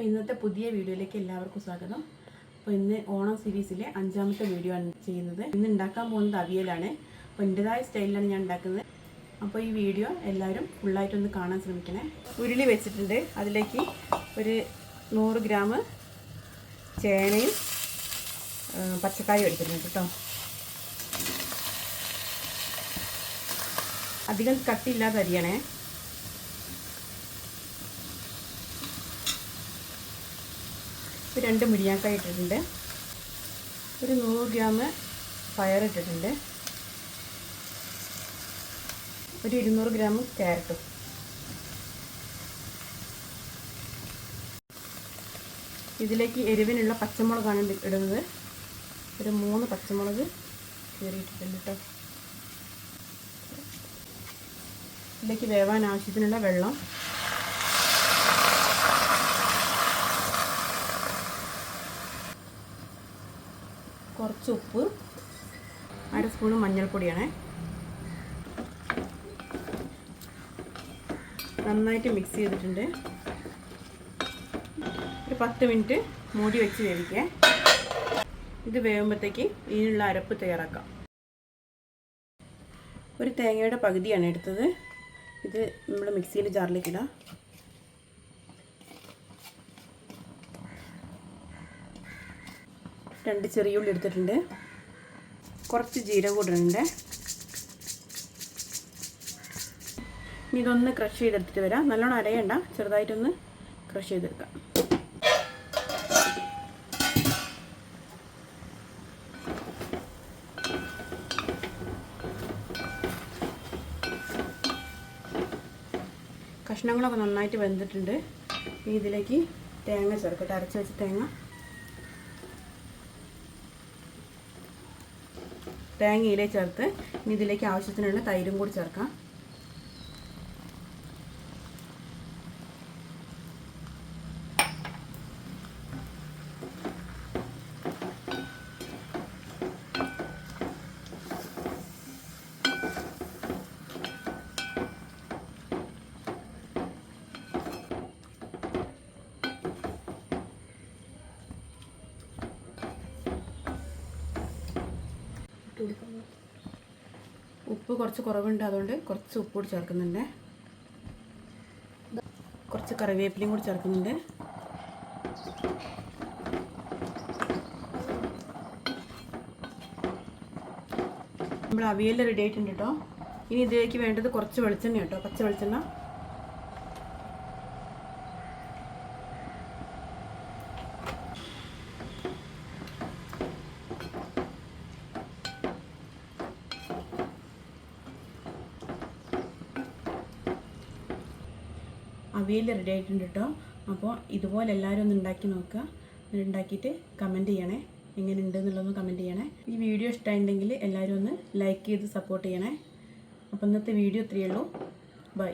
അപ്പോൾ ഇന്നത്തെ പുതിയ വീഡിയോയിലേക്ക് എല്ലാവർക്കും സ്വാഗതം. അപ്പോൾ ഇന്ന് ഓണം സീരീസിലെ അഞ്ചാമത്തെ വീഡിയോ ആണ് ചെയ്യുന്നത്. ഇന്ന് ഉണ്ടാക്കാൻ പോകുന്നത് അവിയലാണ്. അപ്പോൾ എന്റെതായ സ്റ്റൈലിലാണ് ഞാൻ ഉണ്ടാക്കുന്നത്. അപ്പോൾ ഈ വീഡിയോ എല്ലാവരും ഫുള്ളായിട്ടൊന്ന് കാണാൻ ശ്രമിക്കണേ. ഉരുളി വെച്ചിട്ടുണ്ട്. അതിലേക്ക് ഒരു നൂറ് ഗ്രാം ചേനയും പച്ചക്കായും എടുത്തിട്ടുണ്ട് കേട്ടോ. അധികം കട്ടിയില്ലാതെ അരിയണേ. രണ്ട് മുരിങ്ങാക്കായ ഇട്ടിട്ടുണ്ട്. ഒരു നൂറ് ഗ്രാം പയർ ഇട്ടിട്ടുണ്ട്. ഒരു ഇരുന്നൂറ് ഗ്രാം ക്യാരറ്റും. ഇതിലേക്ക് എരിവിനുള്ള പച്ചമുളകാണ് ഇട- ഇടുന്നത്. ഒരു മൂന്ന് പച്ചമുളക് കീറിയിട്ടിട്ടുണ്ട് കേട്ടോ ഇതിലേക്ക് വേവാൻ ആവശ്യത്തിനുള്ള വെള്ളം കുറച്ച് ഉപ്പ് അര സ്പൂണ് മഞ്ഞൾപ്പൊടിയാണ്. നന്നായിട്ട് മിക്സ് ചെയ്തിട്ടുണ്ട്. ഒരു പത്ത് മിനിറ്റ് മൂടി വെച്ച് വേവിക്കാം. ഇത് വേവുമ്പോഴത്തേക്ക് ഇതിനുള്ള അരപ്പ് തയ്യാറാക്കാം. ഒരു തേങ്ങയുടെ പകുതിയാണ് എടുത്തത്. ഇത് നമ്മൾ മിക്സിയിൽ ജാറിലേക്ക് രണ്ട് ചെറിയ ഉള്ളി എടുത്തിട്ടുണ്ട്. കുറച്ച് ജീരകം ഇടുന്നുണ്ട് ഇനി ഇതൊന്ന് ക്രഷ് ചെയ്തെടുത്തിട്ട് വരാം. നല്ലോണം അരയണ്ട. ചെറുതായിട്ടൊന്ന് ക്രഷ് ചെയ്തെടുക്കാം. കഷ്ണങ്ങളൊക്കെ നന്നായിട്ട് വെന്തിട്ടുണ്ട്. ഇനി ഇതിലേക്ക് തേങ്ങ ചേർക്കട്ടെ. അരച്ച് വെച്ച തേങ്ങ. തേങ്ങയിലേ ചേർത്ത് ഇനി ഇതിലേക്ക് ആവശ്യത്തിനുള്ള തൈരും കൂടി ചേർക്കാം. ഉപ്പ് കുറച്ച് കുറവുണ്ട് അതുകൊണ്ട് കുറച്ച് ഉപ്പ് കൂടി ചേർക്കുന്നുണ്ട്. കുറച്ച് കറിവേപ്പിലയും കൂടി ചേർക്കുന്നുണ്ട്. നമ്മൾ അവിയൽ റെഡി ആയിട്ടുണ്ട് കേട്ടോ ഇനി ഇതിലേക്ക് വേണ്ടത് കുറച്ച് വെളിച്ചെണ്ണ കേട്ടോ പച്ച വെളിച്ചെണ്ണ. അവിയൽ റെഡി ആയിട്ടുണ്ട് കേട്ടോ അപ്പോൾ ഇതുപോലെ എല്ലാവരും ഒന്ന് ഉണ്ടാക്കി നോക്കുക. എന്നിട്ട് ഉണ്ടാക്കിയിട്ട് കമന്റ് ചെയ്യണേ. എങ്ങനെ ഉണ്ട് എന്നുള്ളതൊന്ന് കമന്റ് ചെയ്യണേ. ഈ വീഡിയോ ഇഷ്ടമായിട്ടുണ്ടെങ്കിൽ എല്ലാവരും ഒന്ന് ലൈക്ക് ചെയ്ത് സപ്പോർട്ട് ചെയ്യണേ. അപ്പോൾ ഇന്നത്തെ വീഡിയോ ഇത്രയേ ഉള്ളൂ. ബൈ